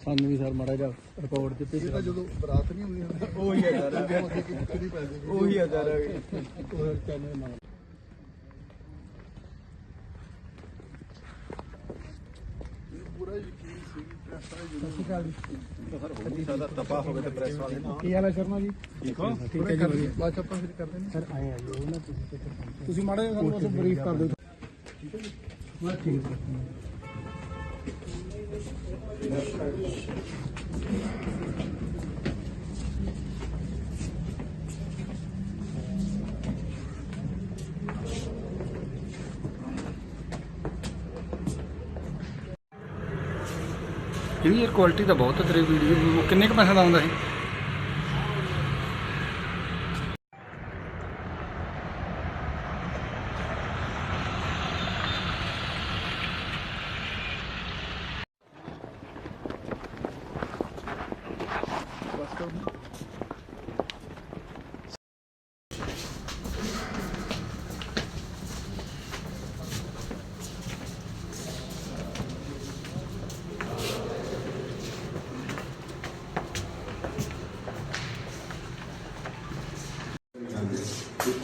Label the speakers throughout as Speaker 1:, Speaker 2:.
Speaker 1: ਸਾਨੂੰ ਵੀ ਸਰ ਮਾੜਾ ਜਿਹਾ ਰਿਪੋਰਟ ਦਿੱਤੀ ਸੀ।
Speaker 2: ਜਦੋਂ ਬਰਾਤ ਨਹੀਂ ਹੁੰਦੀ
Speaker 1: ਉਹੀ
Speaker 2: ਕਿੱਥੇ ਦੀ ਪੈਂਦੀ
Speaker 1: ਉਹੀ ਹੈ ਸਰ ਉਹ ਚੈਨਲ ਨਾਲ
Speaker 2: ਪੂਰਾ ਯਕੀਨ ਸੀ ਪ੍ਰੈਸ ਵਾਲੇ
Speaker 1: ਕੀ ਹਾਲ ਹੈ ਸ਼ਰਮਾ ਜੀ? ਠੀਕ ਹੋ? ਠੀਕ ਹੈ ਜੀ ਵਧੀਆ।
Speaker 2: ਬਾਅਦ ਚ ਆਪਾਂ ਫਿਰ ਕਰਦੇ ਨੇ।
Speaker 1: ਸਰ ਆਏ ਆ ਜੀ ਉਹ ਨਾ ਤੁਸੀਂ ਪਹੁੰਚੇ ਤੁਸੀਂ ਮਾੜਾ ਜਿਹਾ ਸਾਨੂੰ ਬਸ ਬਰੀਫ ਕਰ ਦਿਓ। ਠੀਕ ਹੈ ਜੀ ਬਸ ਠੀਕ ਹੈ।
Speaker 3: ਇਹਦੀ ਯਾਰ ਕੁਆਲਿਟੀ ਤਾਂ ਬਹੁਤ ਹੈ ਤੇਰੀ ਵੀਡੀਓ ਕਿੰਨੇ ਕੁ ਪੈਸੇ ਦਾ ਆਉਂਦਾ
Speaker 2: ਸੀ?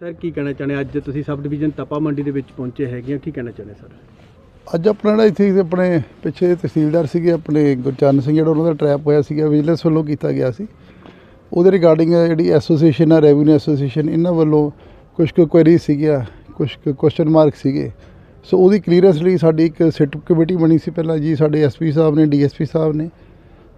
Speaker 1: ਸਰ ਕੀ ਕਹਿਣਾ ਚਾਹੁੰਦੇ ਅੱਜ ਤੁਸੀਂ ਸਬ ਡਿਵੀਜ਼ਨ ਤਪਾ ਮੰਡੀ ਦੇ ਵਿੱਚ ਪਹੁੰਚੇ ਹੈਗੇ ਆ ਕੀ ਕਹਿਣਾ ਚਾਹੁੰਦੇ ਸਰ
Speaker 2: ਅੱਜ ਆਪਣਾ ਜਿਹੜਾ ਇੱਥੇ ਆਪਣੇ ਪਿੱਛੇ ਤਹਿਸੀਲਦਾਰ ਸੀਗੇ, ਆਪਣੇ ਗੁਰਚਰਨ ਸਿੰਘ ਜਿਹੜਾ ਉਹਨਾਂ ਦਾ ਟਰੈਪ ਹੋਇਆ ਸੀਗਾ ਵਿਜੀਲੈਂਸ ਵੱਲੋਂ ਕੀਤਾ ਗਿਆ ਸੀ। ਉਹਦੇ ਰਿਗਾਰਡਿੰਗ ਜਿਹੜੀ ਐਸੋਸੀਏਸ਼ਨ ਆ ਰੈਵਨਿਊ ਐਸੋਸੀਏਸ਼ਨ ਇਹਨਾਂ ਵੱਲੋਂ ਕੁਝ ਕੁ ਕੁਐਰੀ ਸੀਗੀਆਂ ਕੁਝ ਕੁ ਕੁਐਸਚਨ ਮਾਰਕ ਸੀਗੇ। ਸੋ ਉਹਦੀ ਕਲੀਅਰੈਂਸ ਲਈ ਸਾਡੀ ਇੱਕ ਸਿਟ ਕਮੇਟੀ ਬਣੀ ਸੀ ਪਹਿਲਾਂ ਜੀ, ਸਾਡੇ ਐਸਪੀ ਸਾਹਿਬ ਨੇ ਡੀਐਸਪੀ ਸਾਹਿਬ ਨੇ।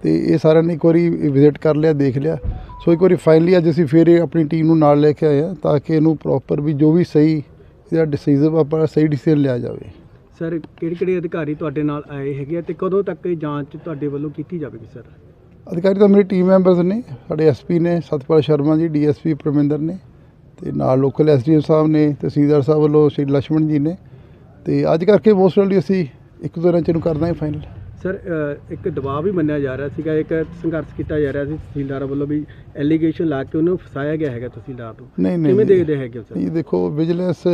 Speaker 2: ਤੇ ਇਹ ਸਾਰਿਆਂ ਨੇ ਇੱਕ ਵਾਰੀ ਵਿਜ਼ਿਟ ਕਰ ਲਿਆ ਦੇਖ ਲਿਆ। ਸੋ ਇੱਕ ਵਾਰੀ ਫਾਈਨਲੀ ਅੱਜ ਅਸੀਂ ਫੇਰ ਆਪਣੀ ਟੀਮ ਨੂੰ ਨਾਲ ਲੈ ਕੇ ਆਏ ਆ ਤਾਂ ਕਿ ਇਹਨੂੰ ਪ੍ਰੋਪਰ ਵੀ ਜੋ ਵੀ ਸਹੀ ਜਿਹੜਾ ਡਿਸੀਜਨ ਆਪਾਂ ਸਹੀ ਡਿਸੀਜਨ ਲਿਆ ਜਾਵੇ।
Speaker 1: ਸਰ ਕਿਹੜੇ ਕਿਹੜੇ ਅਧਿਕਾਰੀ ਤੁਹਾਡੇ ਨਾਲ ਆਏ ਹੈਗੇ ਆ ਤੇ ਕਦੋਂ ਤੱਕ ਇਹ ਜਾਂਚ ਤੁਹਾਡੇ ਵੱਲੋਂ ਕੀਤੀ ਜਾਵੇਗੀ ਸਰ
Speaker 2: ਅਧਿਕਾਰੀ ਤਾਂ ਮੇਰੀ ਟੀਮ ਮੈਂਬਰਸ ਨੇ ਸਾਡੇ ਐਸਪੀ ਨੇ ਸਤਪਾਲ ਸ਼ਰਮਾ ਜੀ ਡੀਐਸਪੀ ਪਰਮਿੰਦਰ ਨੇ ਤੇ ਨਾਲ ਲੋਕਲ ਐਸਡੀਐਮ ਸਾਹਿਬ ਨੇ ਤਹਿਸੀਲਦਾਰ ਸਾਹਿਬ ਵੱਲੋਂ ਸ਼੍ਰੀ ਲక్ష్మణ ਜੀ ਨੇ ਤੇ ਅੱਜ ਕਰਕੇ ਮੋਸਟਲੀ ਅਸੀਂ ਇੱਕ ਦੋ ਰੰਚ ਨੂੰ ਕਰਦਾ ਹੈ ਫਾਈਨਲ
Speaker 1: ਸਰ ਇੱਕ ਦਬਾਅ ਵੀ ਮੰਨਿਆ ਜਾ ਰਿਹਾ ਸੀਗਾ ਇੱਕ ਸੰਘਰਸ਼ ਕੀਤਾ ਜਾ ਰਿਹਾ ਸੀ ਤਹਿਸੀਲਦਾਰਾਂ ਵੱਲੋਂ ਵੀ ਐਲੀਗੇਸ਼ਨ ਲਾ ਕੇ ਉਹਨੂੰ ਫਸਾਇਆ ਗਿਆ ਹੈਗਾ ਤਹਿਸੀਲਦਾਰ ਨੂੰ।
Speaker 2: ਨਹੀਂ ਨਹੀਂ
Speaker 1: ਕਿਵੇਂ
Speaker 2: ਨਹੀਂ।
Speaker 1: ਦੇਖਦੇ ਹੈਗੇ ਹੋ ਸਰ?
Speaker 2: ਇਹ ਦੇਖੋ ਵਿਜੀਲੈਂਸ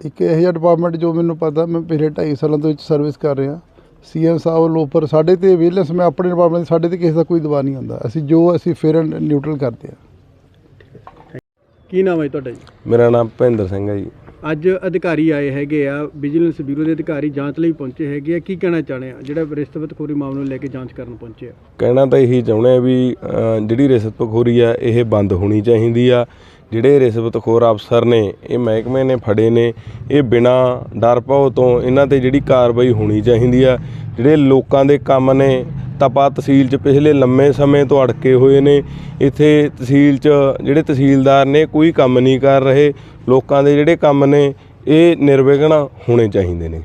Speaker 2: ਇੱਕ ਇਹੋ ਜਿਹਾ ਡਿਪਾਰਟਮੈਂਟ ਜੋ ਮੈਨੂੰ ਪਤਾ ਮੈਂ ਪਿਛਲੇ 2.5 ਸਾਲਾਂ ਤੋਂ ਵਿੱਚ ਸਰਵਿਸ ਕਰ ਰਿਹਾ। ਸੀਐਮ ਸਾਹਿਬ ਵੱਲੋਂ ਉੱਪਰ ਸਾਡੇ ਤੇ ਵਿਜੀਲੈਂਸ ਮੈਂ ਆਪਣੇ ਡਿਪਾਰਟਮੈਂਟ ਸਾਡੇ ਤੇ ਕਿਸੇ ਦਾ ਕੋਈ ਦਬਾਅ ਨਹੀਂ ਹੁੰਦਾ ਅਸੀਂ ਜੋ ਅਸੀਂ ਫੇਅਰ ਐਂਡ ਨਿਊਟਰਲ ਕਰਦੇ ਹਾਂ।
Speaker 1: ਕੀ ਨਾਮ ਹੈ ਜੀ ਤੁਹਾਡਾ ਜੀ?
Speaker 4: ਮੇਰਾ ਨਾਮ ਭਿੰਦਰ ਸਿੰਘ ਹੈ ਜੀ।
Speaker 1: ਅੱਜ ਅਧਿਕਾਰੀ ਆਏ ਹੈਗੇ ਆ ਵਿਜੀਲੈਂਸ ਬਿਊਰੋ ਦੇ ਅਧਿਕਾਰੀ ਜਾਂਚ ਲਈ ਪਹੁੰਚੇ ਹੈਗੇ ਆ। ਕੀ ਕਹਿਣਾ ਚਾਹੁੰਦੇ ਆ? ਜਿਹੜਾ ਰਿਸ਼ਵਤਖੋਰੀ ਮਾਮਲੇ ਨੂੰ ਲੈ ਕੇ ਜਾਂਚ ਕਰਨ ਪਹੁੰਚੇ ਆ।
Speaker 4: ਕਹਿਣਾ ਤਾਂ ਇਹੀ ਚਾਹੁੰਦੇ ਆ ਵੀ ਜਿਹੜੀ ਰਿਸ਼ਵਤਖੋਰੀ ਆ, ਇਹ ਬੰਦ ਹੋਣੀ ਚਾਹੀਦੀ ਆ। ਜਿਹੜੇ ਰਿਸ਼ਵਤਖੋਰ ਅਫਸਰ ਨੇ, ਇਹ ਮਹਿਕਮੇ ਨੇ ਫੜੇ ਨੇ, ਇਹ ਬਿਨਾ ਡਰ ਪਾਓ ਤੋਂ ਇਹਨਾਂ ਤੇ ਜਿਹੜੀ ਕਾਰਵਾਈ ਹੋਣੀ ਚਾਹੀਦੀ ਆ। ਜਿਹੜੇ ਲੋਕਾਂ ਦੇ ਕੰਮ ਨੇ ਤਪਾ ਤਹਿਸੀਲ 'ਚ ਪਿਛਲੇ ਲੰਮੇ ਸਮੇਂ ਤੋਂ ਅੜਕੇ ਹੋਏ ਨੇ। ਇੱਥੇ ਤਹਿਸੀਲ 'ਚ ਜਿਹੜੇ ਤਹਿਸੀਲਦਾਰ ਨੇ ਕੋਈ ਕੰਮ ਨਹੀਂ ਕਰ ਰਹੇ। ਲੋਕਾਂ ਦੇ ਜਿਹੜੇ ਕੰਮ ਨੇ, ਇਹ ਨਿਰਵਿਘਨ ਹੋਣੇ ਚਾਹੀਦੇ ਨੇ।